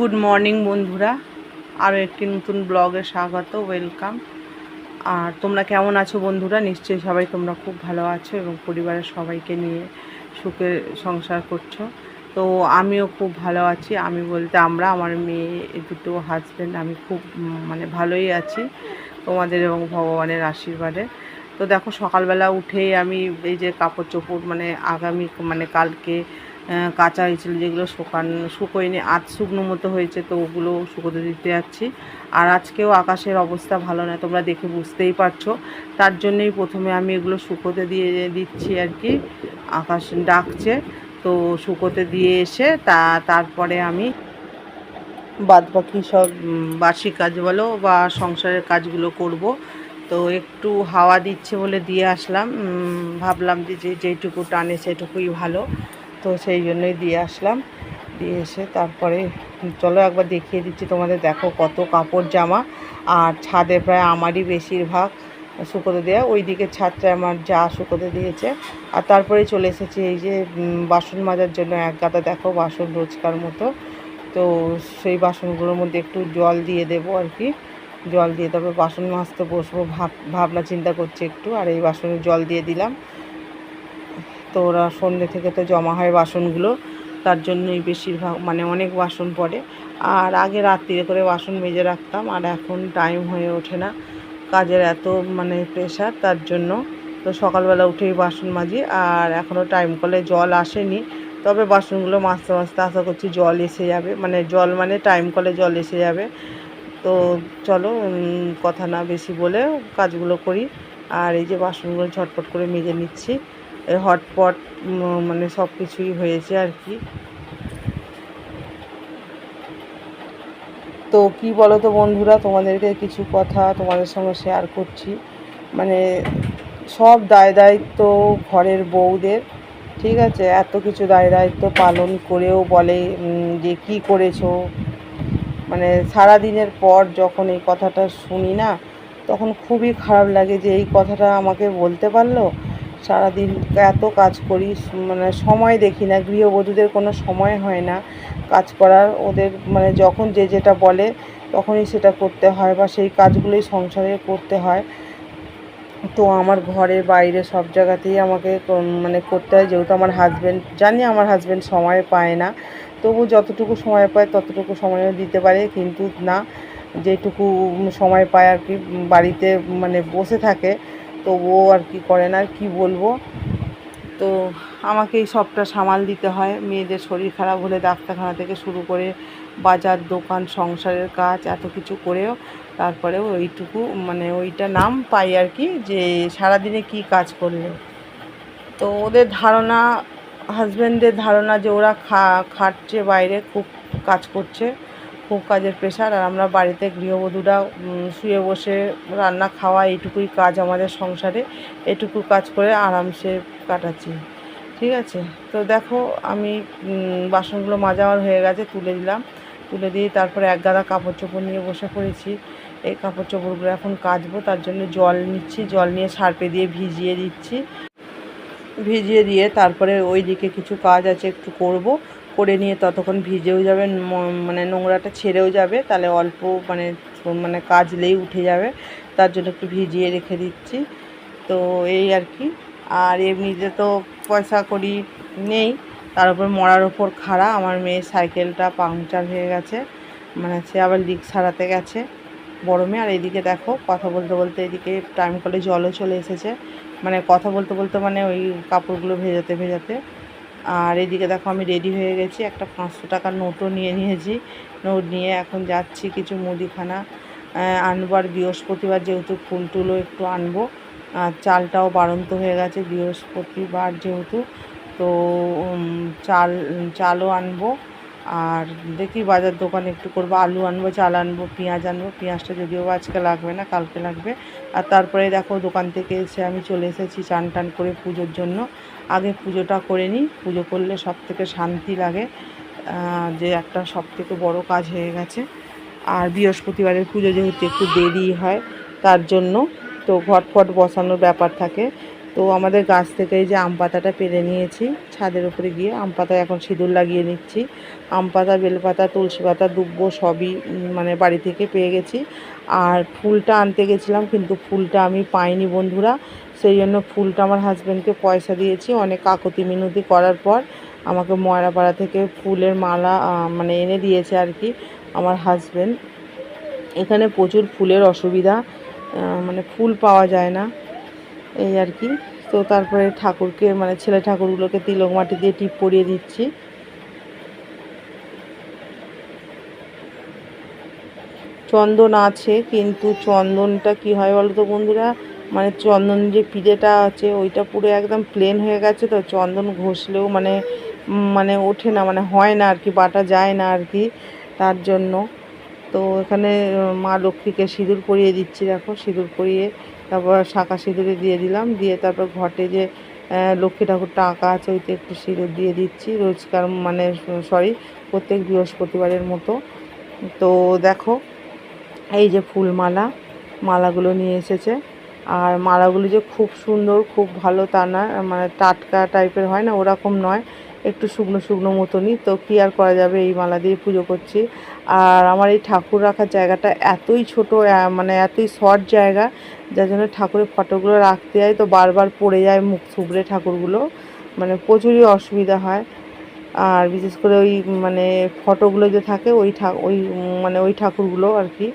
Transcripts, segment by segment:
Good morning বন্ধুরা। আরও একটি নতুন ব্লগে স্বাগত, ওয়েলকাম। আর তোমরা কেমন আছো বন্ধুরা? নিশ্চয়ই সবাই তোমরা খুব ভালো আছো এবং পরিবারের সবাইকে নিয়ে সুখে সংসার করছ। তো আমিও খুব ভালো আছি। আমি বলতে আমরা, আমার মেয়ে দুটো হাজব্যান্ড আমি খুব মানে ভালোই আছি তোমাদের এবং ভগবানের আশীর্বাদে। তো দেখো সকালবেলা উঠেই আমি এই যে কাপড় চোপড় মানে আগামী মানে কালকে কাঁচা হয়েছিল যেগুলো শুকান, শুকোয়নি। আজ শুকনো মতো হয়েছে, তো ওগুলো শুকোতে দিতে যাচ্ছি। আর আজকেও আকাশের অবস্থা ভালো না তোমরা দেখে বুঝতেই পারছ। তার জন্যই প্রথমে আমি এগুলো শুকোতে দিয়ে দিচ্ছি আর কি। আকাশ ডাকছে, তো শুকোতে দিয়ে এসে তা, তারপরে আমি বাদ বাকি সব বাসি কাজ বলো বা সংসারের কাজগুলো করব। তো একটু হাওয়া দিচ্ছে বলে দিয়ে আসলাম। ভাবলাম যে যে- যেইটুকু টানে সেটুকুই ভালো। তো সেই জন্যই দিয়ে আসলাম। দিয়ে এসে তারপরে চলো একবার দেখিয়ে দিচ্ছি, তোমাদের দেখো কত কাপড় জামা। আর ছাদে প্রায় আমারই বেশিরভাগ শুকোতে দেওয়া ওই দিকে ছাদটা আমার যা শুকোতে দিয়েছে। আর তারপরে চলে এসেছি এই যে বাসন মাজার জন্য এক গাদা দেখো, বাসন রোজকার মতো। তো সেই বাসনগুলোর মধ্যে একটু জল দিয়ে দেবো আর কি। জল দিয়ে তারপর বাসন মাজতে বসবো, ভাব, ভাবনা চিন্তা করছি একটু। আর এই বাসনে জল দিয়ে দিলাম। তো ওরা সন্ধ্যে থেকে তো জমা হয় বাসনগুলো, তার জন্যই বেশিরভাগ মানে অনেক বাসন পড়ে। আর আগে রাত্রিরে করে বাসন মেজে রাখতাম, আর এখন টাইম হয়ে ওঠে না। কাজের এত মানে প্রেশার তার জন্য। তো সকালবেলা উঠেই বাসন মাজি, আর এখনও টাইম কলে জল আসেনি। তবে বাসনগুলো মাজতে মাজতে আশা করছি জল এসে যাবে। মানে জল মানে টাইম কলে জল এসে যাবে। তো চলো কথা না বেশি বলে কাজগুলো করি। আর এই যে বাসনগুলো ঝটপট করে মেজে নিচ্ছি। হটপট মানে সব কিছুই হয়েছে আর কি। তো কি বলো তো বন্ধুরা, তোমাদেরকে কিছু কথা তোমাদের সঙ্গে শেয়ার করছি। মানে সব দায় দায়িত্ব ঘরের বউদের, ঠিক আছে? এত কিছু দায় দায়িত্ব পালন করেও বলে যে কি করেছ? মানে সারা দিনের পর যখন এই কথাটা শুনি না, তখন খুবই খারাপ লাগে যে এই কথাটা আমাকে বলতে পারল। সারাদিন এত কাজ করি মানে সময় দেখি না, গৃহবধূদের কোনো সময় হয় না কাজ করার। ওদের মানে যখন যে যেটা বলে তখনই সেটা করতে হয় বা সেই কাজগুলোই সংসারে করতে হয়। তো আমার ঘরে, বাইরে সব জায়গাতেই আমাকে মানে করতে হয়। যেহেতু আমার হাজব্যান্ড জানি আমার হাজব্যান্ড সময় পায় না, তবু যতটুকু সময় পায় ততটুকু সময়ও দিতে পারে। কিন্তু না, যেটুকু সময় পায় আর কি, বাড়িতে মানে বসে থাকে তবুও আর কি করে না আর কি বলব? তো আমাকেই সবটা সামাল দিতে হয়। মেয়েদের শরীর খারাপ হলে ডাক্তারখানা থেকে শুরু করে বাজার, দোকান, সংসারের কাজ, এত কিছু করেও তারপরেও ওইটুকু মানে ওইটা নাম পাই আর কি, যে সারাদিনে কি কাজ করলে। তো ওদের ধারণা হাজব্যান্ডের ধারণা যে ওরা খা, খাটছে বাইরে, খুব কাজ করছে। খুব কাজের প্রেশার আর আমরা বাড়িতে গৃহবধূরা শুয়ে বসে রান্না খাওয়া এইটুকুই কাজ আমাদের সংসারে, এটুকু কাজ করে আরামসে কাটাচ্ছি। ঠিক আছে? তো দেখো আমি বাসনগুলো মাজা আমার হয়ে গেছে, তুলে দিলাম। তুলে দিয়ে তারপরে এক গাদা কাপড় চোপড় নিয়ে বসে পড়েছি। এই কাপড় চোপড়গুলো এখন কাচবো, তার জন্য জল নিচ্ছি, জল নিয়ে সার্পে দিয়ে ভিজিয়ে দিচ্ছি। ভিজিয়ে দিয়ে তারপরে ওই দিকে কিছু কাজ আছে, একটু করব। করে নিয়ে ততক্ষণ ভিজেও যাবে মানে নোংরাটা ছেড়েও যাবে, তাহলে অল্প মানে মানে কাজলেই উঠে যাবে, তার জন্য একটু ভিজিয়ে রেখে দিচ্ছি। তো এই আর কি। আর এমনিতে তো পয়সা করি নেই, তার উপর মরার ওপর খাড়া, আমার মেয়ের সাইকেলটা পাংচার হয়ে গেছে মানে সে আবার লিক সারাতে গেছে মেয়ে। আর এদিকে দেখো, কথা বলতে বলতে এদিকে টাইম কলে জলও চলে এসেছে মানে কথা বলতে বলতে মানে ওই কাপড়গুলো ভেজাতে ভেজাতে আর এদিকে দেখো আমি রেডি হয়ে গেছি, একটা পাঁচশো টাকার নোটও নিয়ে নিয়েছি। নোট নিয়ে এখন যাচ্ছি কিছু মুদিখানা। আনব আর বৃহস্পতিবার যেহেতু ফুল টুলও একটু আনব। আর চালটাও বাড়ন্ত হয়ে গেছে বৃহস্পতিবার যেহেতু। তো চাল, চালও আনব। আর দেখি বাজার দোকানে একটু করব, আলু আনব, চাল আনব, পেঁয়াজ আনব, পেঁয়াজটা যদিও আজকে লাগবে না, কালকে লাগবে। আর তারপরে দেখো দোকান থেকে এসে আমি চলে এসেছি চান টান করে পুজোর জন্য। আগে পুজোটা করে নিই, পুজো করলে সব থেকে শান্তি লাগে যে একটা সব থেকে বড় কাজ হয়ে গেছে। আর বৃহস্পতিবারের পুজো যেহেতু একটু দেরি হয়, তার জন্য তো ঘট ফট বসানোর ব্যাপার থাকে। তো আমাদের গাছ থেকে এই যে আম পাতাটা পেরে নিয়েছি, ছাদের উপরে গিয়ে আম পাতা এখন সিঁদুর লাগিয়ে নিচ্ছি। আম পাতা বেলপাতা তুলসী পাতা, দুব্বো সবই মানে বাড়ি থেকে পেয়ে গেছি। আর ফুলটা আনতে গেছিলাম, কিন্তু ফুলটা আমি পাইনি বন্ধুরা। সেই জন্য ফুলটা আমার হাজব্যান্ডকে পয়সা দিয়েছি, অনেক কাকতি মিনতি করার পর আমাকে ময়রাপাড়া থেকে ফুলের মালা মানে এনে দিয়েছে আর কি আমার হাজব্যান্ড এখানে প্রচুর ফুলের অসুবিধা মানে ফুল পাওয়া যায় না। এই আর কি। তো তারপরে ঠাকুরকে মানে ছেলে ঠাকুরগুলোকে তিলক মাটি দিয়ে টিপ পরিয়ে দিচ্ছি। চন্দন আছে, কিন্তু চন্দনটা কি হয় বলো তো বন্ধুরা? মানে চন্দন যে পিঠেটা আছে, ওইটা পুরো একদম প্লেন হয়ে গেছে তো, চন্দন ঘষলেও মানে মানে ওঠে না মানে হয় না আর কি, বাটা যায় না আর কি, তার জন্য। তো এখানে, মা লক্ষ্মীকে সিঁদুর পরিয়ে দিচ্ছি, দেখো, সিঁদুর পরিয়ে তারপর শাঁখা সিঁদুরে দিয়ে দিলাম। দিয়ে তারপর ঘটে যে লক্ষ্মী ঠাকুরটা আঁকা আছে, ওইতে একটু সিঁদুর দিয়ে দিচ্ছি। রোজকার মানে সরি, প্রত্যেক বৃহস্পতিবারের মতো। তো দেখো, এই যে ফুলমালা, মালাগুলো নিয়ে এসেছে। আর মালাগুলো যে খুব সুন্দর, খুব ভালো তা না মানে টাটকা টাইপের হয় না, ওরকম নয়। একটু শুকনো শুকনো মতনই। তো কী আর করা যাবে? এই মালা দিয়ে পুজো করছি। আর আমার এই ঠাকুর রাখার জায়গাটা এতই ছোট মানে এতই শর্ট জায়গা, যার জন্য ঠাকুরের ফটোগুলো রাখতে যায় তো বারবার পড়ে যায় মুখ থুবড়ে ঠাকুরগুলো। মানে প্রচুরই অসুবিধা হয়। আর বিশেষ করে ওই মানে ফটোগুলো যে থাকে ওই ওই মানে ওই ঠাকুরগুলো আর কি।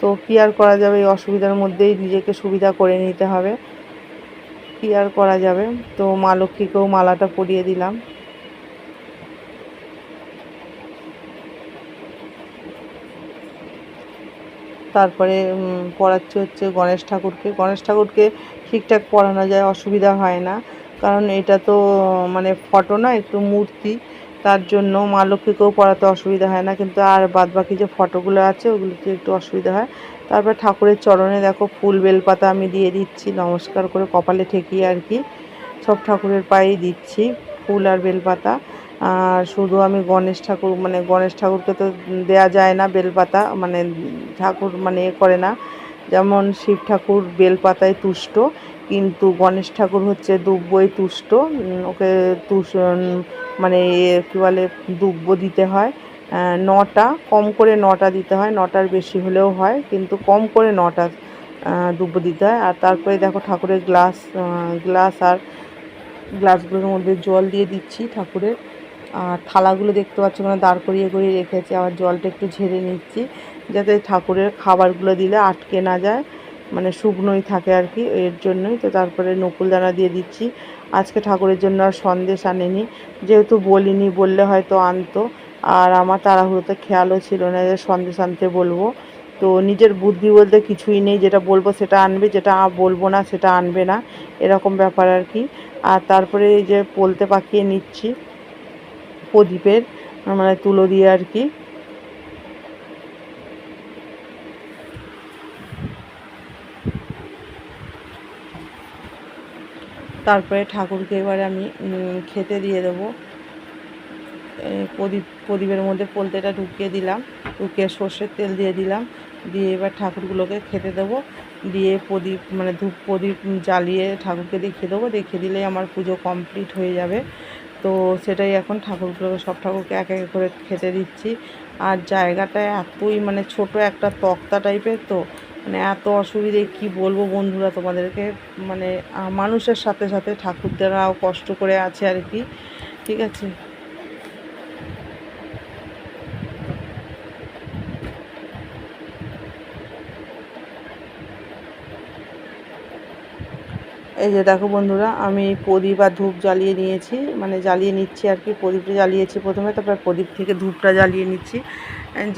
তো কী আর করা যাবে? এই অসুবিধার মধ্যেই নিজেকে সুবিধা করে নিতে হবে। কী আর করা যাবে? তো মা লক্ষ্মীকেও মালাটা পরিয়ে দিলাম। তারপরে পড়াচ্ছি হচ্ছে গণেশ ঠাকুরকে। গণেশ ঠাকুরকে ঠিকঠাক পড়ানো যায়, অসুবিধা হয় না। কারণ এটা তো মানে ফটো না, একটু মূর্তি। তার জন্য মা লক্ষ্মীকেও পড়াতে অসুবিধা হয় না। কিন্তু আর বাদ বাকি যে ফটোগুলো আছে, ওগুলোতে একটু অসুবিধা হয়। তারপর ঠাকুরের চরণে দেখো, ফুল বেলপাতা আমি দিয়ে দিচ্ছি, নমস্কার করে কপালে ঠেকিয়ে আর কি। সব ঠাকুরের পায়েই দিচ্ছি, ফুল আর বেলপাতা। আর শুধু আমি গণেশ ঠাকুর মানে গণেশ ঠাকুরকে তো দেয়া যায় না বেলপাতা মানে ঠাকুর মানে এ করে না। যেমন শিব ঠাকুর বেলপাতায় তুষ্ট, কিন্তু গণেশ ঠাকুর হচ্ছে দুব্বই তুষ্ট ওকে তুষ মানে কী বলে, দুব্ব দিতে হয়। নটা, কম করে নটা দিতে হয়, নটার বেশি হলেও হয়, কিন্তু কম করে নটা দুব্ব দিতে হয়। আর তারপরে দেখো ঠাকুরের গ্লাস গ্লাস আর গ্লাসগুলোর মধ্যে জল দিয়ে দিচ্ছি ঠাকুরের। আর থালাগুলো দেখতে পাচ্ছ মানে দাঁড় করিয়ে করিয়ে রেখেছি, আবার জলটা একটু ঝেড়ে নিচ্ছি, যাতে ঠাকুরের খাবারগুলো দিলে আটকে না যায় মানে শুকনোই থাকে আর কি, এর জন্যই তো তারপরে নকুলদানা দিয়ে দিচ্ছি। আজকে ঠাকুরের জন্য আর সন্দেশ আনেনি, যেহেতু বলিনি বললে হয়তো আনতো, আর আমার তাড়াহুড়োতে খেয়ালও ছিল না যে সন্দেশ আনতে বলব। তো নিজের বুদ্ধি বলতে কিছুই নেই, যেটা বলব সেটা আনবে, যেটা বলব না সেটা আনবে না, এরকম ব্যাপার আর কি। আর তারপরে এই যে পোলতে পাকিয়ে নিচ্ছি প্রদীপের মানে তুলো দিয়ে আর কি। তারপরে ঠাকুরকে এবারে আমি খেতে দিয়ে দেবো। প্রদীপ, প্রদীপের মধ্যে পোলতেটা ঢুকিয়ে দিলাম, ঢুকিয়ে সর্ষের তেল দিয়ে দিলাম। দিয়ে এবার ঠাকুরগুলোকে খেতে দেবো। দিয়ে প্রদীপ মানে ধূপ, প্রদীপ জ্বালিয়ে ঠাকুরকে দেখিয়ে দেবো। দেখিয়ে দিলেই আমার পুজো কমপ্লিট হয়ে যাবে। তো সেটাই এখন ঠাকুরগুলোকে সব ঠাকুরকে এক এক করে খেতে দিচ্ছি। আর জায়গাটা এতই মানে ছোট একটা তক্তা টাইপের তো মানে এত অসুবিধে কি বলব বন্ধুরা তোমাদেরকে? মানে মানুষের সাথে সাথে ঠাকুরদেরাও কষ্ট করে আছে আর কি, ঠিক আছে? এই যে দেখো বন্ধুরা, আমি প্রদীপ আর ধূপ জ্বালিয়ে নিয়েছি মানে জ্বালিয়ে নিচ্ছি আর কি, প্রদীপটা জ্বালিয়েছি প্রথমে, তারপর প্রদীপ থেকে ধূপটা জ্বালিয়ে নিচ্ছি।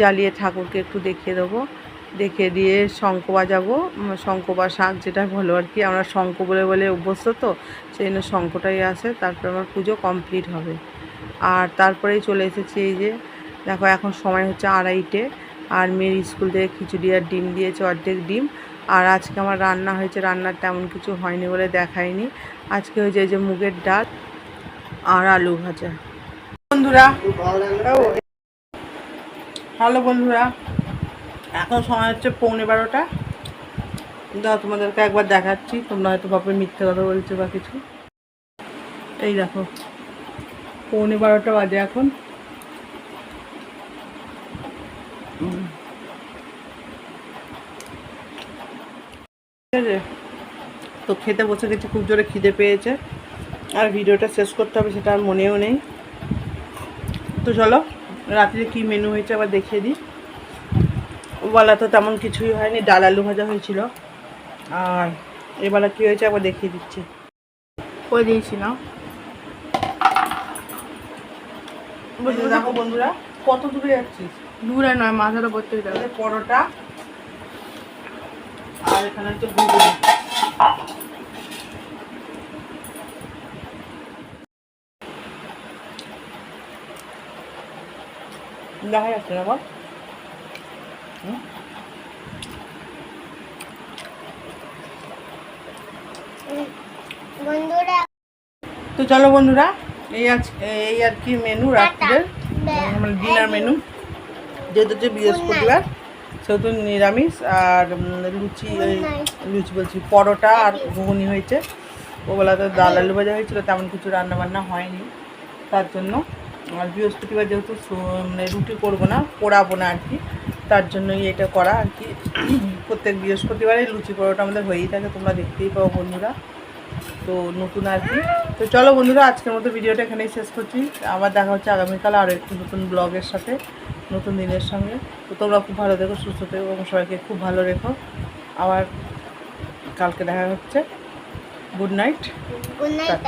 জ্বালিয়ে ঠাকুরকে একটু দেখিয়ে দেবো। দেখে দিয়ে শঙ্খ বাজাবো শঙ্খ বা শাঁখ যেটা বলো আর কি, আমরা শঙ্খ বলে বলে অভ্যস্ত তো, সেই জন্য শঙ্খটাই আসে, তারপরে আমার পুজো কমপ্লিট হবে। আর তারপরেই চলে এসেছি এই যে, দেখো এখন সময় হচ্ছে আড়াইটে, আর মেয়ের স্কুল থেকে খিচুড়ি আর ডিম দিয়েছে অর্ধেক ডিম। আর আজকে আমার রান্না হয়েছে, রান্নার তেমন কিছু হয়নি বলে দেখায়নি। আজকে হয়েছে যে মুগের ডাল আর আলু ভাজা। বন্ধুরা, হ্যালো বন্ধুরা, এখন সময় হচ্ছে পৌনে বারোটা। দাও, তোমাদেরকে একবার দেখাচ্ছি, তোমরা হয়তো ভাবে মিথ্যে কথা বলছো বা কিছু। এই দেখো, পৌনে বারোটা বাজে এখন। ঠিক আছে? তো খেতে বসে গেছি খুব জোরে খিদে পেয়েছে। আর ভিডিওটা শেষ করতে হবে সেটা আর মনেও নেই। তো চলো রাত্রে কি মেনু হয়েছে আবার দেখিয়ে দিই। বেলা তো তেমন কিছুই হয়নি ডাল আলু ভাজা হয়েছিল। আর এবেলা কী হয়েছে আবার দেখিয়ে দিচ্ছি। করে দিয়েছি না দেখো বন্ধুরা কত দূরে যাচ্ছিস? দূরে নয় মাথার ওপর থেকে পরোটা। আর এখানে হচ্ছে দেখা যাচ্ছে না বল। তো চলো বন্ধুরা এই আজ এই আর কি মেনু রাত্রের। মানে ডিনার মেনু যেহেতু হচ্ছে বৃহস্পতিবার। সেহেতু নিরামিষ আর লুচি লুচি বলছি পরোটা আর ঘুগনি হয়েছে। ওবেলাতে ডাল আলু ভাজা হয়েছিল তেমন কিছু রান্না বান্না হয়নি। তার জন্য আর বৃহস্পতিবার যেহেতু মানে রুটি করব না পোড়াবো না আর কি তার জন্যই এটা করা আর কি। প্রত্যেক বৃহস্পতিবারে লুচি পরোটা আমাদের হয়েই থাকে তোমরা দেখতেই পাও বন্ধুরা। তো নতুন আর কি। তো চলো বন্ধুরা আজকের মতো ভিডিওটা এখানেই শেষ করছি। আবার দেখা হচ্ছে আগামীকাল আরও একটি নতুন ব্লগের সাথে। নতুন দিনের সঙ্গে। তো তোমরা খুব ভালো দেখো সুস্থ থেকো এবং সবাইকে খুব ভালো রেখো। আবার কালকে দেখা হচ্ছে। Good night. Good night